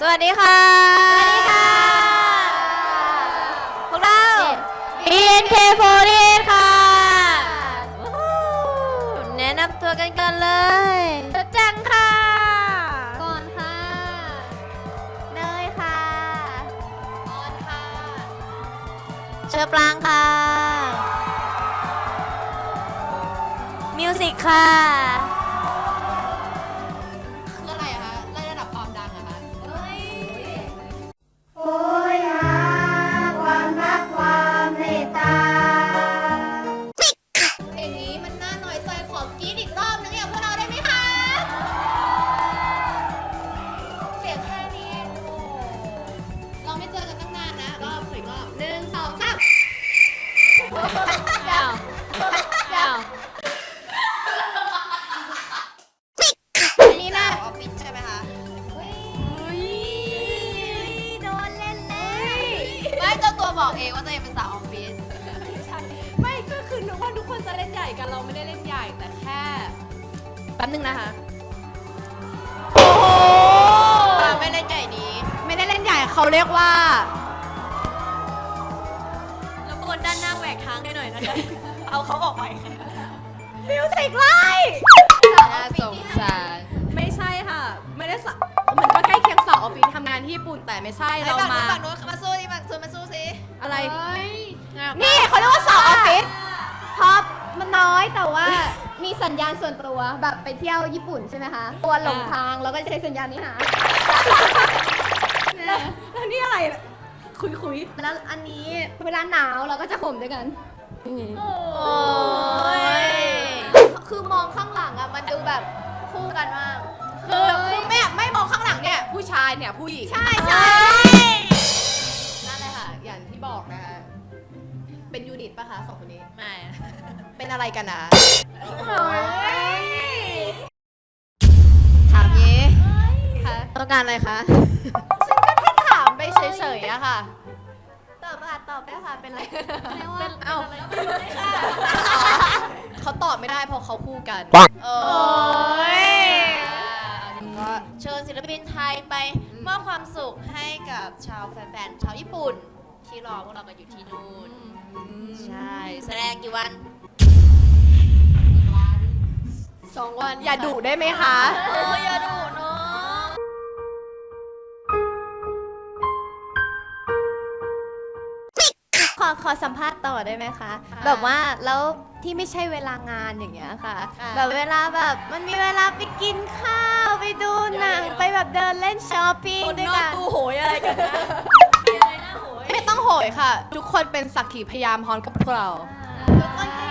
สวัสดีค่ะ สวัสดีค่ะ พวกเรา BNK48 ค่ะ แนะนำตัวกันก่อนเลยจังค่ะ ก่อนค่ะ เนยค่ะออนค่ะ เชอปรางค่ะ มิวสิกค่ะ บอกเองว่าตัวเองเป็นสาวออฟฟิศไม่ก็คือนึกว่าทุกคนจะเล่นใหญ่กันเราไม่ได้เล่นใหญ่แต่แค่แป๊บนึงนะคะไม่เล่นใหญ่ดีไม่ได้เล่นใหญ่เขาเรียกว่ารบกวนด้านหน้าแหวกทางให้หน่อยนะคะ เอาเขาออกไปมิวสิกไล่น่าสงสาร ไม่ใช่ค่ะ ไม่ได้สะ ฟฟิศทำงานที่ญี่ปุ่นแต่ไม่ใช่เราเรามามา ฝั่งนู้นมาสู้ดิฝั่งนู้นมาสู้สิอะไรนี่นี่เขาเรียกว่าสาวออฟฟิศพอมันน้อยแต่ว่ามีสัญญาณส่วนตัวแบบไปเที่ยวญี่ปุ่นใช่ไหมคะตัวหลงทางแล้วก็ใช้สัญญาณนี้หาแล้วแล้วนี่อะไร คุยคุยแล้วอันนี้เวลาหนาวเราก็จะห่มด้วยกันโอ้ยคือมองข้างหลังอะมันดูแบบคู่กันมากคือคือแม่ไม่ เนี่ยผู้ชายเนี่ยผู้หญิงใช่ใช่นั่นแหละค่ะ อย่างที่บอกนะคะเป็นยูนิตปะคะสองคนนี้ ไม่เป็นอะไรกันนะถามเย้คะต้องการอะไรคะถามไปเฉยๆอะค่ะ ตอบค่ะตอบได้ค่ะ เป็นอะไรเป็นเอ้าเขาตอบไม่ได้เพราะเขาคู่กัน โอ้ยก็ เชิญศิลปินไทยไปมอบความสุขให้กับชาวแฟนๆ ชาวญี่ปุ่น ที่รอพวกเรากันอยู่ที่นู่น ใช่ แสดงกี่วัน สองวัน อย่าดุได้ไหมคะโอ้ยอย่าดุเนาะขอขอสัมภาษณ์ต่อได้ไหมคะแบบว่าแล้วที่ไม่ใช่เวลางานอย่างเงี้ยค่ะแบบเวลาแบบมันมีเวลาไปกินข้า วไปดูหนังไปแบบเดินเล่นช้อปปิ้งคนด้วยนอกกัน ตู้โหยอะไรกันนะไม่ต้องโหยค่ะ ทุกคนเป็นสักขีพยานพร้อมกับพวกเรา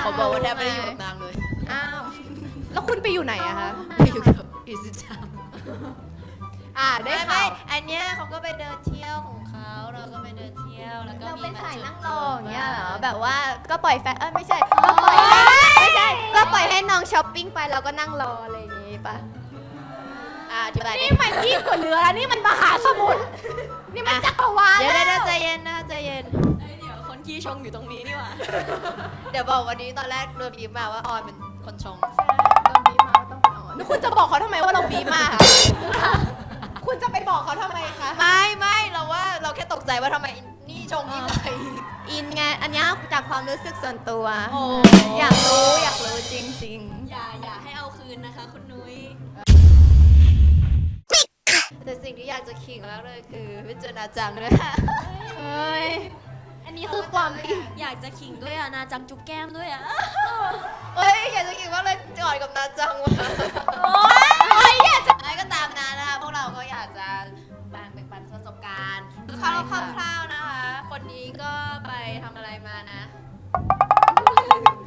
เขาบอกว่าแทบไม่ได้อยู่กับนางเลยอ้าว แล้วคุณไปอยู่ไหนอะคะไม่อยู่กับอิสจามอ่าได้ไม่ข่าไม่วอันเนี้ยเขาก็ไปเดินเที่ยวของเขาเราก็ไปเดินเที่ยวแล้วก็เรามีเป็นมาสายจุดนั่งรออย่างเงี้ยเหรอแบบว่าก็ปล่อยแฟนเออไม่ใช่ก็ปล่อยให้ไม่ใช่ก็ปล่อยให้น้องช้อปปิ้งไปเราก็นั่งรออะไรอย่างงี้ปะ อ่าอธิบายนี่มันยิ่งกว่าเรือแล้วนี่มันมหาสมุทร นี่มันจักรวาลเดี๋ยวแล้เดี๋ยววใจเย็นนะใจเย็นเดี๋ยวคนขี้ชงอยู่ตรงนี้นี่หว่า เดี๋ยวบอกวันนี้ตอนแรกโดนบีบมาว่าออยเป็นคนชงโดนบีบมาว่าต้องเป็นออนแล้วคุณจะบอกเขาทำไมว่าเราบีบมาคะคุณจะไปบอกเขาทำไมคะ ไม่ไม่เราว่าเราแค่ตกใจว่าทำไมนี่ชงยิ่งไปอินไง อันเนี้ยจากความรู้สึกส่วนตัว โอ้ อยากรู้อยากรู้จริงอย่าอย่าให้เอา จะขิงแล้วเลยคือไม่เจอนาจังด้วยค่ะๆเฮ้ย อันนี้คือความอยากจะขิงด้วยอะนาจังจุ๊บแก้มด้วยอะเฮ้ยอยากจะขิงว่าเลยจอดกับนาจังว่ะโอ๊ยอยากจะอะไรก็ตามนั้นนะคะพวกเราก็อยากจะแบ่งเป็นปันประสบการณ์คร่าวๆนะคะ คนนี้ก็ไปทำอะไรมานะ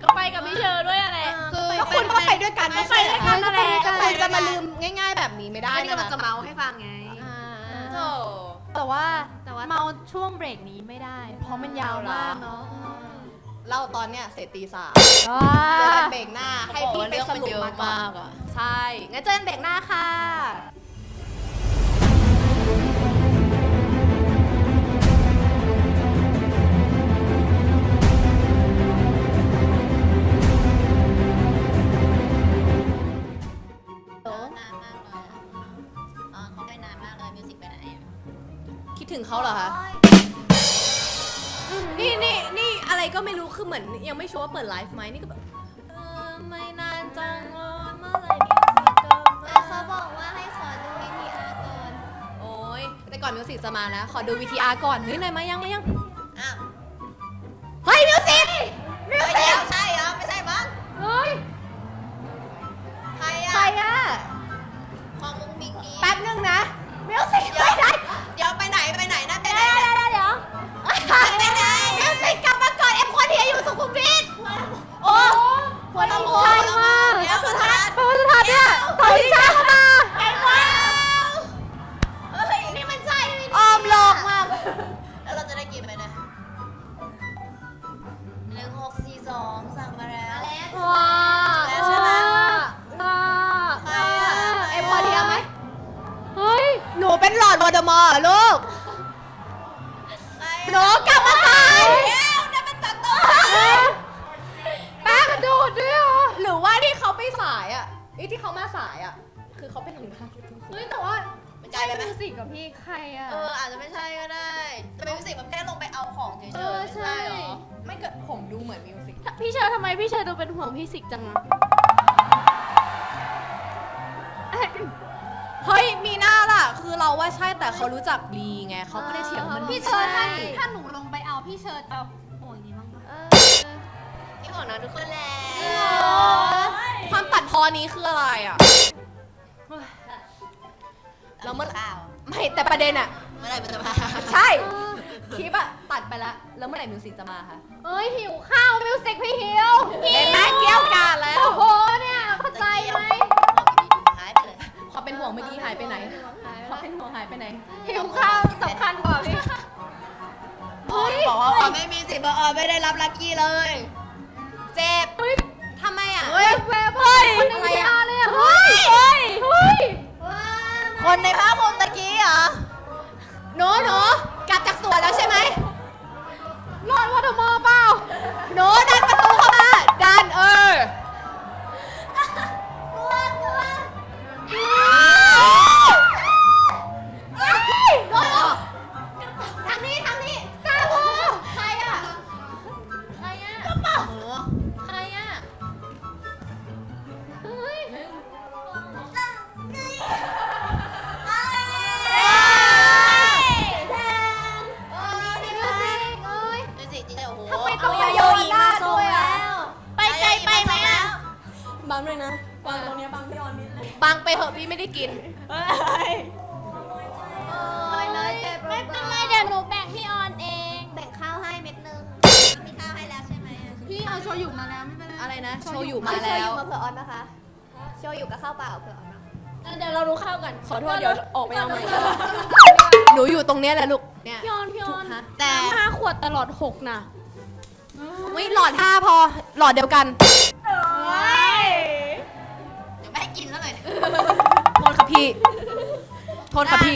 ก็ไปกับพี่เชอด้วยอะไร คือก็คุณก็ไปด้วยกันไม่ไม่ใช่ใช่เหรอเหรอก็คะไปด้วยกันคุณจะมาลืมง่าย ๆ แบบนี้ไม่ได้อันนี้นะกำลังจะคะ เมาให้ฟังไง โธ่แต่ว่าแต่ว่า เมาช่วงเบรกนี้ไม่ได้ เพราะมันยาวมากเนาะเล่าตอนเนี้ยเสร็จตีสามว้าเจอกันเบรกหน้าให้เขาบอกพี่ว่าไปเรื่องสมันรุปเยอะมาก่อนมากอะใช่ งั้นเจอกันเบรกหน้าค่ะ เปิดไลฟ์ไหมนี่ก็แบบเออไม่นานจังเลยเมื่อไหร่มิวสิกจะแต่มาเขาบอกว่าให้ขอดูวิธีอาร์ก่อนโอ้ยแต่ก่อนมิวสิกจะมานะ ขอดู VTR ก่อน เฮ้ยไหนมายังมายัง อ้าวเฮ้ยมิวสิกมิวไม่สิใช่กใช่เหรอ ไม่ใช่มั้งเฮ้ย ใครอะใครอะของมุ้งมิงนี้แป๊บนึงนะมิวสิกไม่ได้ หัวลำโพงหัวลำโพงเดี๋ยวสุทัศน์พระพุทธทาสเนี่ยถอยช้าเข้ามาไอ้ว้าวเฮ้ย นี่มันใช่ไหมออมหลอกมาก แล้วเราจะได้กินไหมเนี่ยหนึ่งหกสี่สองสั่งมาแล้ว ว้าแล้วใช่ไหมว้าใครอะ เอ็มควอนเทียไหมเฮ้ย หนูเป็นหลอดวอร์ดมอร์เหรอลูกใครหนูก ที่เขามาสายอะ คือเขาเป็นหนึ่งทางเฮ้ยแต่ว่ามันกลายเป็นไหม มิวสิกกับพี่ใครอะ เอออาจจะไม่ใช่ก็ได้แต่เป็นมิวสิกมันแค่ลงไปเอาของเฉยๆเออไม่ใช่ ใช่เหรอไม่เกิดผมดูเหมือนมิวสิกพี่เชอร์ทำไมพี่เชอร์ดูเป็นห่วงพี่สิกจังอะเฮ้ยมีหน้าล่ะ คือเราว่าใช่แต่เขารู้จักลีไงเขาก็ได้เถียงมันพี่เชอร์ถ้าถ้าหนูลงไปเอาพี่เชอร์จะห่วงนี้บ้างปะนี่ของน้องทุกคนแหละ ความตัดพอนี้คืออะไรอะแล้วเมื่อข้าวไม่แต่ประเด็นอะ เมื่อไหร่มันจะมาใช่คลิปอะตัดไปแล้วแล้วเมื่อไหร่มิวสิกจะมาคะเอ้ยหิวข้าวมิวสิกพี่หิวเห็นไหมเกี่ยวกาดแล้ว โอ้โหเนี่ยเข้าใจไหมหายไปเลยความเป็นห่วงเมื่อกี้หายไปไหนความเป็นห่วงหายไปไหน หิวข้าวสำคัญกว่าพี่ออนบอกว่าออนไม่มีสิทธิ์บอกออนไม่ได้รับลัคกี้เลย เจ็บ คนในภาพคนตะกี้เหรอหนูหนูกลับจากสวนแล้วใช่ไหม อะพี่ไม่ได้กินไม่เลยเจ็บไม่เป็นไรเดี๋ยวหนูแบ่งพี่ออนเอง แบ่งข้าวให้เม็ดนึง มีข้าวให้แล้วใช่ไหมพี่เอาโชยุมาแล้วไม่เป็นไรอะไรนะ โชยุเอามาโชแล้ยุวมาเผื่อออนนะคะ โชยุกับข้าวเปล่าเผื่อออนนะเดี๋ยวเราดูข้าวกันขอโทษเดี๋ยวออกไปเอาใหม่หนูอยู่ตรงเนี้ยแหละลูกเนี่ยพี่ออนพี่ออนฮะแต่น้ำห้าขวดตลอดหกนะวิหลอดห้าพอ หลอดเดียวกันเดี๋ยวไม่ให้กินแล้วเลยโทษค่ะ พี่ โทษค่ะพี่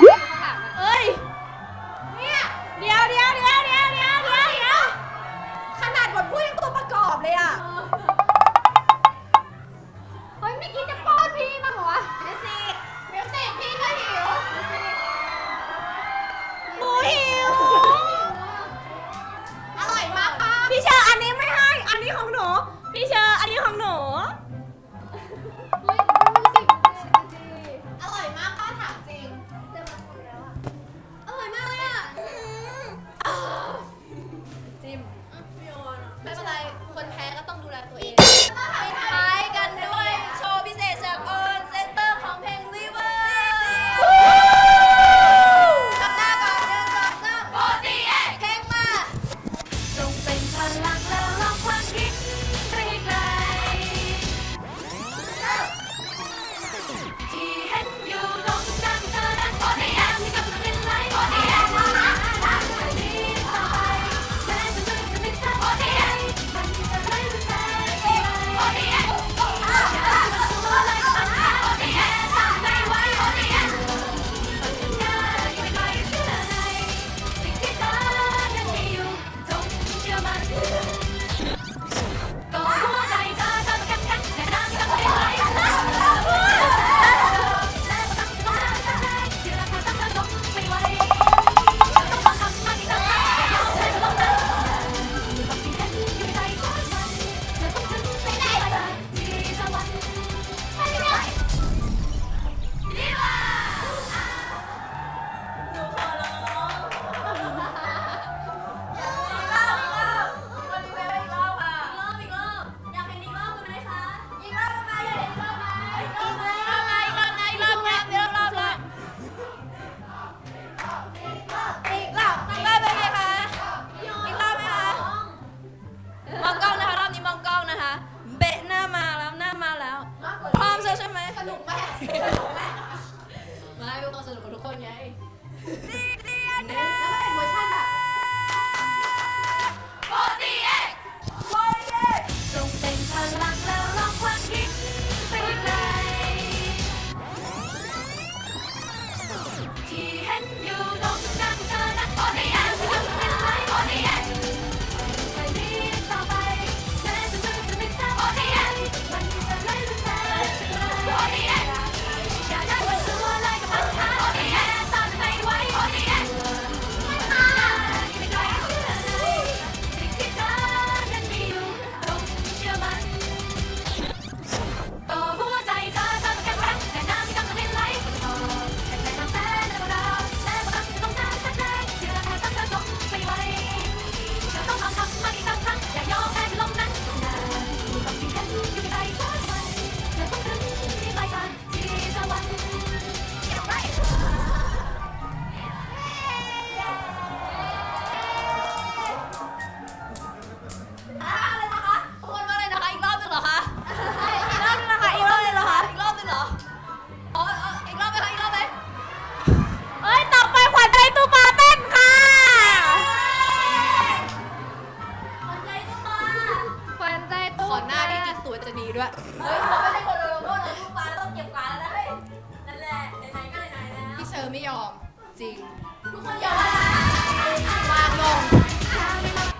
จะดีด้วย เฮ้ยเราไม่ใช่คนโดนลงโทษเราลูกปลาเต้องเก็บปลาแล้วนะเฮ้ยนั่นแหละไหนๆก็ไหนๆแล้วพี่เชอร์ไม่ยอม จริง ทุกคนยอมวางลง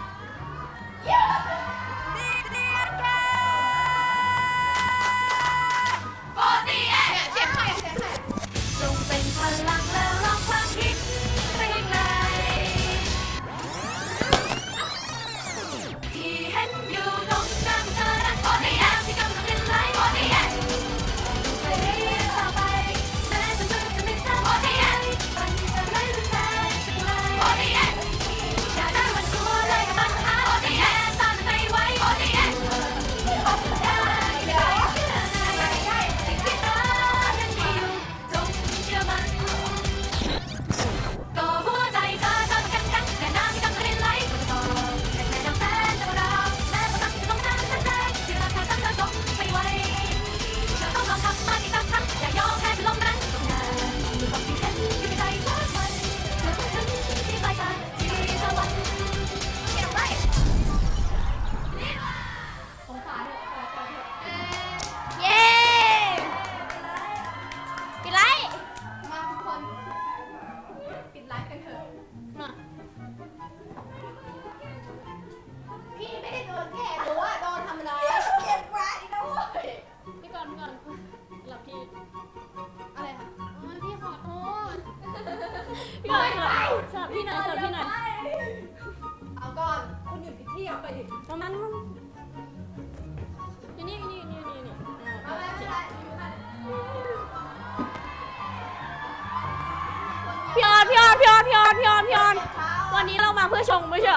ี่หน่อยเสิร์พี่หน่อยเอาก่อนคุณหยุดพิธีเอาไปดิประมาณนั้นอยู่นี่นี่นี่นี่พี่ออนพี่ออนพี่ออนพี่ออนพี่ออนพี่ออนวันนี้เรามาเพื่อชงไม่ใช่